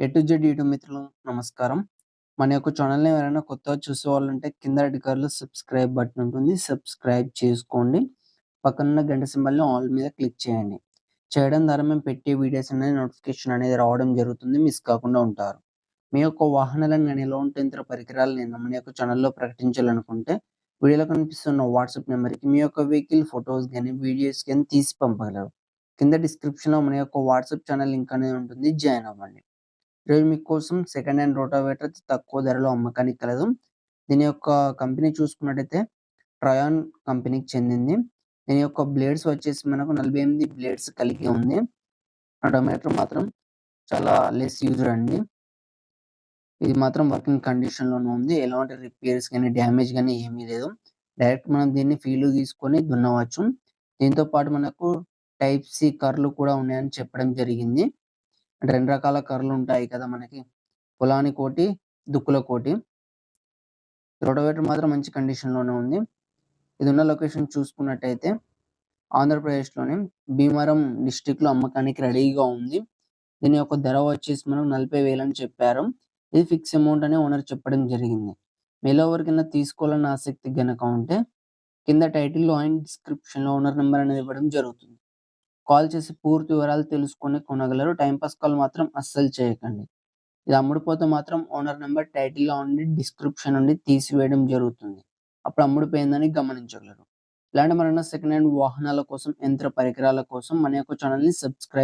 ఎటు Z YouTube మిత్రులు నమస్కారం. మన యొక్క ఛానల్‌ని ఎవరైనా కొత్తగా చూసేవాళ్ళుంటే కింద రెడ్ సబ్స్క్రైబ్ బటన్ ఉంటుంది. సబ్స్క్రైబ్ చేసుకోండి. పక్కనున్న గంట సింబల్‌ని ఆల్ మీద క్లిక్ చేయండి. చేయడం ద్వారా మేము పెట్టే వీడియోస్ అనేది నోటిఫికేషన్ అనేది రావడం జరుగుతుంది. మిస్ కాకుండా ఉంటారు. మీ యొక్క వాహనాలను గాని, ఎలాంటి యంత్ర పరికరాలని మన యొక్క ఛానల్‌లో ప్రకటించాలనుకుంటే వీడియోలో కనిపిస్తున్న వాట్సాప్ నెంబర్‌కి మీ యొక్క వెహికల్ ఫోటోస్ గాని, వీడియోస్ కానీ తీసి పంపగలరు. కింద డిస్క్రిప్షన్‌లో మన యొక్క వాట్సాప్ ఛానల్ లింక్ అనేది ఉంటుంది. జాయిన్ అవ్వండి. ఈరోజు కోసం సెకండ్ హ్యాండ్ రోటావేటర్ తక్కువ ధరలో అమ్మకానికి కలదు. దీని యొక్క కంపెనీ చూసుకున్నట్టయితే ట్రయాన్ కంపెనీకి చెందింది. దీని యొక్క బ్లేడ్స్ వచ్చేసి మనకు 48 బ్లేడ్స్ కలిగి ఉంది. రోటావేటర్ మాత్రం చాలా లెస్ యూజ్డ్ అండి. ఇది మాత్రం వర్కింగ్ కండిషన్‌లోనే ఉంది. ఎలాంటి రిపేర్స్ కానీ డ్యామేజ్ కానీ ఏమీ లేదు. డైరెక్ట్ మనం దీన్ని ఫీల్ తీసుకొని దున్నవచ్చు. దీంతో పాటు మనకు టైప్ సి కర్రలు కూడా ఉన్నాయని చెప్పడం జరిగింది. అంటే రెండు రకాల కర్రలు ఉంటాయి కదా మనకి. పొలానికోటి, దుక్కులకోటి. రోటావేటర్ మాత్రం మంచి కండిషన్‌లోనే ఉంది. ఇది ఉన్న లొకేషన్ చూసుకున్నట్టయితే ఆంధ్రప్రదేశ్‌లోని భీమవరం డిస్ట్రిక్ట్‌లో అమ్మకానికి రెడీగా ఉంది. దీని యొక్క ధర వచ్చేసి మనం నలభై అని చెప్పారు. ఇది ఫిక్స్ అమౌంట్ అని ఓనర్ చెప్పడం జరిగింది. మీలో ఎవరికైనా తీసుకోవాలన్న ఆసక్తి గనక ఉంటే కింద టైటిల్‌లో అండ్ డిస్క్రిప్షన్‌లో ఓనర్ నెంబర్ అనేది ఇవ్వడం జరుగుతుంది. కాల్ చేసి పూర్తి వివరాలు తెలుసుకొని కొనగలరు. టైంపాస్ కాల్ మాత్రం అస్సలు చేయకండి. ఇది అమ్ముడుపోతే మాత్రం ఓనర్ నెంబర్ టైటిల్‌లో ఉండి డిస్క్రిప్షన్ నుండి తీసివేయడం జరుగుతుంది. అప్పుడు అమ్ముడుపోయిందని గమనించగలరు. ఇలాంటి మరెన్నో సెకండ్ హ్యాండ్ వాహనాల కోసం, యంత్ర పరికరాల కోసం మన యొక్క ఛానల్‌ని సబ్స్క్రైబ్